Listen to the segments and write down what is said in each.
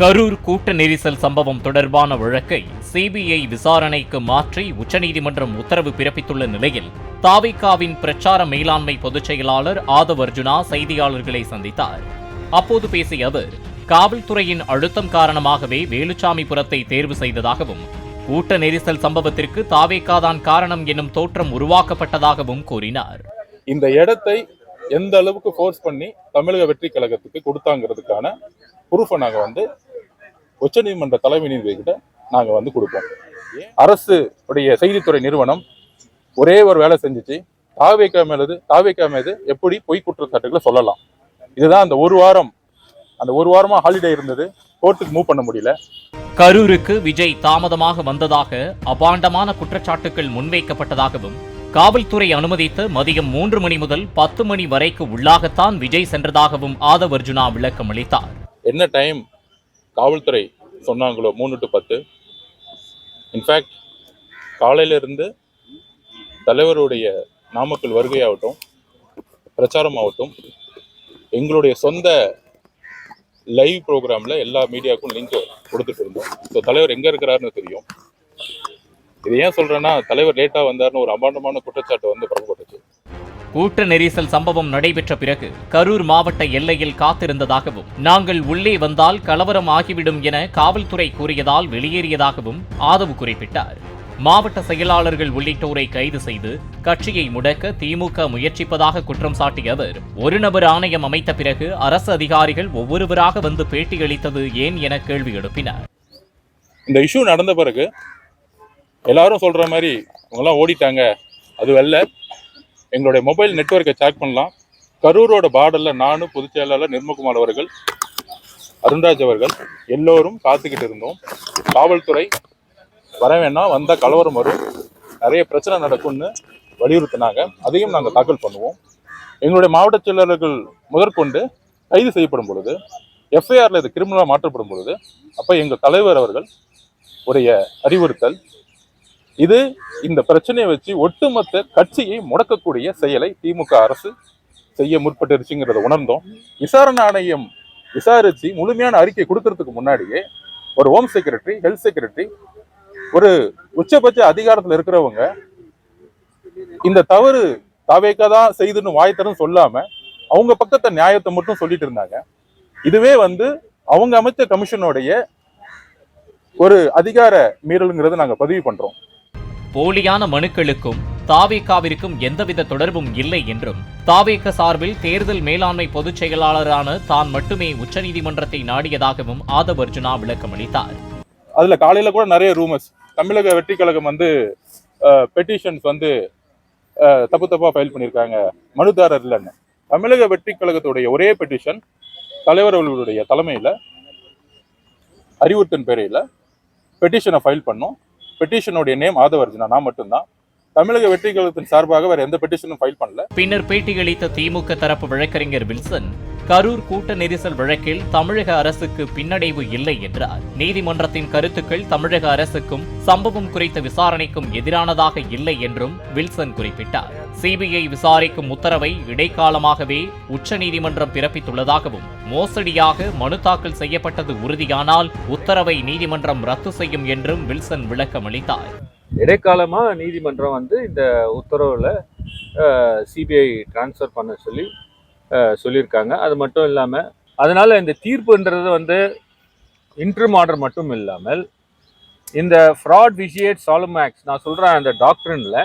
கரூர் கூட்ட நெரிசல் சம்பவம் தொடர்பான வழக்கை சிபிஐ விசாரணைக்கு மாற்றி உச்சநீதிமன்றம் உத்தரவு பிறப்பித்துள்ள நிலையில் தாவிகாவின் பிரச்சார மேலாண்மை பொதுச் செயலாளர் ஆதவ் அர்ஜுனா செய்தியாளர்களை சந்தித்தார். அப்போது பேசிய அவர் காவல்துறையின் அழுத்தம் காரணமாகவே வேலுச்சாமிபுரத்தை தேர்வு செய்ததாகவும் கூட்ட நெரிசல் சம்பவத்திற்கு தாவேகாதான் காரணம் என்னும் தோற்றம் உருவாக்கப்பட்டதாகவும் கூறினார். இந்த இடத்தை எந்த அளவுக்கு ஃபோர்ஸ் பண்ணி தமிழக வெற்றி கழகத்துக்கு கொடுத்தாங்கிறதுக்கான ப்ரூஃபை நாங்கள் வந்து உச்சநீதிமன்ற தலைமை நீதிபதி கிட்ட நாங்கள் வந்து கொடுப்போம். அரசு உடைய செய்தித்துறை நிறுவனம் ஒரே ஒரு வேலை செஞ்சுச்சு. தாவேக்கா மேலது தாவேக்கா மீது எப்படி பொய் குற்றச்சாட்டுகளை சொல்லலாம். இதுதான் அந்த ஒரு வாரம் அந்த ஒரு வாரமா ஹாலிடே இருந்தது. கோர்ட்டுக்கு மூவ் பண்ண முடியல. கரூருக்கு விஜய் தாமதமாக வந்ததாக அபாண்டமான குற்றச்சாட்டுகள் முன்வைக்கப்பட்டதாகவும் காவல்துறை அனுமதித்து மதியம் மூன்று மணி முதல் பத்து மணி வரைக்கு உள்ளாகத்தான் விஜய் சென்றதாகவும் ஆதவ் அர்ஜுனா விளக்கம் அளித்தார் என்ன டைம் காவல்துறை சொன்னாங்களோ மூணு டு பத்து. இன்ஃபேக்ட் காலையிலிருந்து தலைவருடைய நாமக்கல் வருகையாகட்டும் பிரச்சாரம் ஆகட்டும் எங்களுடைய சொந்த லைவ் ப்ரோக்ராமில் எல்லா மீடியாவுக்கும் லிங்க் கொடுத்துட்டு இருந்தோம். ஸோ தலைவர் எங்கே இருக்கிறாருன்னு தெரியும். இது ஏன் சொல்கிறேன்னா தலைவர் லேட்டாக வந்தாருன்னு ஒரு அபாண்டமான குற்றச்சாட்டு வந்து பரப்பப்பட்டுச்சு கூட்ட நெரிசல் சம்பவம் நடைபெற்ற பிறகு கரூர் மாவட்ட எல்லையில் காத்திருந்ததாகவும் நாங்கள் உள்ளே வந்தால் கலவரம் ஆகிவிடும் என காவல்துறை கூறியதால் வெளியேறியதாகவும் ஆதவு குறிப்பிட்டார். மாவட்ட செயலாளர்கள் உள்ளிட்டோரை கைது செய்து கட்சியை முடக்க திமுக முயற்சிப்பதாக குற்றம் சாட்டிய அவர் ஒரு நபர் ஆணையம் அமைத்த பிறகு அரசு அதிகாரிகள் ஒவ்வொருவராக வந்து பேட்டியளித்தது ஏன் என கேள்வி எழுப்பினார். இந்த இஷ்யூ நடந்த பிறகு எல்லாரும் சொல்ற மாதிரி இவங்கெல்லாம் ஓடிட்டாங்க. அது வெல்ல எங்களுடைய மொபைல் நெட்வொர்க்கை செக் பண்ணலாம். கரூரோட பார்டர்ல நானும் பொதுச் செயலாளர் நிர்மகுமார் அவர்கள் அருண்ராஜ் அவர்கள் எல்லோரும் காத்துக்கிட்டு இருந்தோம். காவல்துறை வர வேணாம் வந்தால் கலவரம் வரும். நிறைய பிரச்சனை நடக்கும்னு வலியுறுத்தினாங்க. அதையும் நாங்கள் தாக்கல் பண்ணுவோம். எங்களுடைய மாவட்ட செயலாளர்கள் முதற்கொண்டு கைது செய்யப்படும் பொழுது எஃப்ஐஆரில் இது கிரிமினலாக மாற்றப்படும் பொழுது அப்போ எங்கள் தலைவர் அவர்கள் உடைய அறிவுறுத்தல் இது இந்த பிரச்சனையை வச்சு ஒட்டுமொத்த கட்சியை முடக்கக்கூடிய செயலை திமுக அரசு செய்ய முற்பட்டுருச்சுங்கிறத உணர்ந்தோம். விசாரணை ஆணையம் விசாரிச்சு முழுமையான அறிக்கை கொடுக்கறதுக்கு முன்னாடியே ஒரு ஹோம் செக்ரட்டரி ஹெல்த் செக்ரட்டரி ஒரு உச்சபட்ச அதிகாரத்தில் இருக்கிறவங்க இந்த தவறு தாவேக்கா தான் செய்துன்னு வாய்த்தரும் சொல்லாம அவங்க பக்கத்தை நியாயத்தை மட்டும் சொல்லிட்டு இருந்தாங்க. இதுவே வந்து அவங்க அமைச்ச கமிஷனுடைய ஒரு அதிகார மீறலுங்கிறது நாங்கள் பதிவு பண்றோம். போலியான மனுக்களுக்கும் தாவேகாவிற்கும் எந்தவித தொடர்பும் இல்லை என்றும் தாவேக சார்பில் தேர்தல் மேலாண்மை பொதுச் செயலாளரான தான் மட்டுமே உச்சநீதிமன்றத்தை நாடியதாகவும் ஆதவ் அர்ஜுனா விளக்கம் அளித்தார் அதுல காலையில கூட நிறைய ரூமர்ஸ் தமிழக வெற்றி கழகம் வந்து பெட்டிஷன்ஸ் வந்து தப்பு தப்பா ஃபைல் பண்ணியிருக்காங்க. மனுதாரர் இல்லைன்னு. தமிழக வெற்றி கழகத்துடைய ஒரே பெட்டிஷன் தலைவர் அவர்களுடைய தலைமையில் அறிவுறுத்தன் பேரையில் பெட்டிஷனை ஃபைல் பண்ணோம். பெட்டிஷனுடைய நேம் ஆதவர்ஜினா நான் மட்டும்தான். தமிழக வெற்றி கழகத்தின் சார்பாக வேற எந்த பெட்டிஷனும் ஃபைல் பண்ணல. பின்னர் பேட்டியளித்த திமுக தரப்பு வழக்கறிஞர் வில்சன் கரூர் கூட்ட நெரிசல் வழக்கில் தமிழக அரசுக்கு பின்னடைவு இல்லை என்றார். நீதிமன்றத்தின் கருத்துக்கள் தமிழக அரசுக்கும் சம்பவம் குறித்த விசாரணைக்கும் எதிரானதாக இல்லை என்றும் வில்சன் குறிப்பிட்டார். சிபிஐ விசாரிக்கும் உத்தரவை இடைக்காலமாகவே உச்சநீதிமன்றம் பிறப்பித்துள்ளதாகவும் மோசடியாக மனு தாக்கல் செய்யப்பட்டது உறுதியானால் உத்தரவை நீதிமன்றம் ரத்து செய்யும் என்றும் வில்சன் விளக்கம் அளித்தார். இடைக்காலமா நீதிமன்றம் வந்து இந்த உத்தரவுல சிபிஐ ட்ரான்ஸ்ஃபர் பண்ண சொல்லி சொல்லியிருக்காங்க. அது மட்டும் இல்லாமல் அதனால் இந்த தீர்ப்புன்றது வந்து இன்ட்ரும் ஆர்டர் மட்டும் இல்லாமல் இந்த ஃப்ராட் விஷியேட் சாலுமேக்ஸ் நான் சொல்கிறேன் அந்த டாக்டரின்ல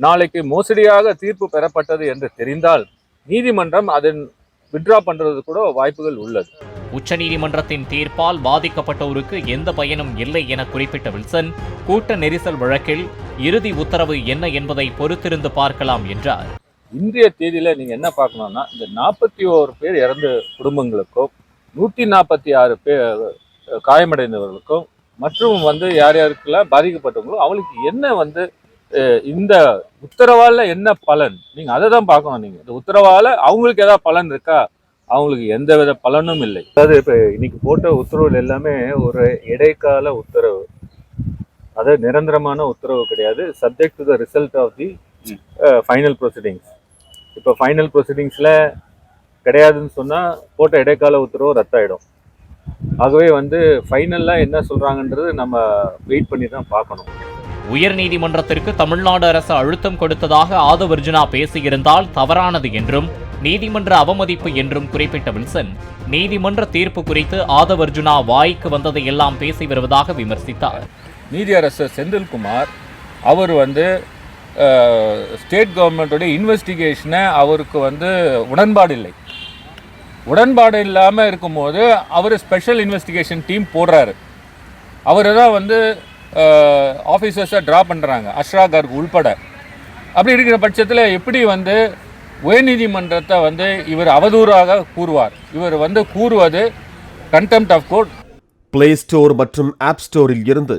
நாளைக்கு மோசடியாக தீர்ப்பு பெறப்பட்டது என்று தெரிந்தால் நீதிமன்றம் அதன் வித்ட்ரா பண்ணுறது கூட வாய்ப்புகள் உள்ளது. உச்சநீதிமன்றத்தின் தீர்ப்பால் பாதிக்கப்பட்டோருக்கு எந்த பயனும் இல்லை என குறிப்பிட்ட வில்சன் கூட்ட நெரிசல் வழக்கில் இறுதி உத்தரவு என்ன என்பதை பொறுத்திருந்து பார்க்கலாம் என்றார். இன்றைய தேதியில நீங்க என்ன பார்க்கணும்னா இந்த நாற்பத்தி ஓரு பேர் இறந்த குடும்பங்களுக்கும் நூத்தி நாற்பத்தி ஆறு பேர் காயமடைந்தவர்களுக்கும் மற்றும் வந்து யார் யாருக்கெல்லாம் பாதிக்கப்பட்டவங்களோ அவங்களுக்கு என்ன வந்து இந்த உத்தரவால என்ன பலன்? நீங்க அதை தான் பார்க்கணும் நீங்க. இந்த உத்தரவால அவங்களுக்கு ஏதாவது பலன் இருக்கா? அவங்களுக்கு எந்த வித பலனும் இல்லை. அதாவது இப்ப இன்னைக்கு போட்ட உத்தரவுல எல்லாமே ஒரு இடைக்கால உத்தரவு. அது நிரந்தரமான உத்தரவு கிடையாது. Subject to the result of the final proceedings இப்போ ஃபைனல் ப்ரொசீடிங்ஸில் கிடையாதுன்னு சொன்னால் போட்ட இடைக்கால உத்தரவு ரத்தாயிடும். ஆகவே வந்து ஃபைனலாக என்ன சொல்கிறாங்கன்றது நம்ம வெயிட் பண்ணி தான் பார்க்கணும் உயர்நீதிமன்றத்திற்கு தமிழ்நாடு அரசு அழுத்தம் கொடுத்ததாக ஆதவர்ஜுனா பேசியிருந்தால் தவறானது என்றும் நீதிமன்ற அவமதிப்பு என்றும் குறிப்பிட்ட வில்சன் நீதிமன்ற தீர்ப்பு குறித்து ஆதவர்ஜுனா வாய்க்கு வந்ததை எல்லாம் பேசி வருவதாக விமர்சித்தார். நீதியரசர் செந்தில்குமார் அவர் வந்து ஸ்டேட் கவர்மெண்ட்டுடைய இன்வெஸ்டிகேஷனை அவருக்கு வந்து உடன்பாடு இல்லை. உடன்பாடு இல்லாமல் இருக்கும்போது அவர் ஸ்பெஷல் இன்வெஸ்டிகேஷன் டீம் போடுறாரு. அவர் தான் வந்து ஆஃபீஸர்ஸை ட்ரா பண்ணுறாங்க அஷ்ரா கர்க் உள்பட. அப்படி இருக்கிற பட்சத்தில் எப்படி வந்து உயர்நீதிமன்றத்தை வந்து இவர் அவதூறாக கூறுவார்? இவர் வந்து கூறுவது contempt of court play store மற்றும் ஆப் ஸ்டோரில் இருந்து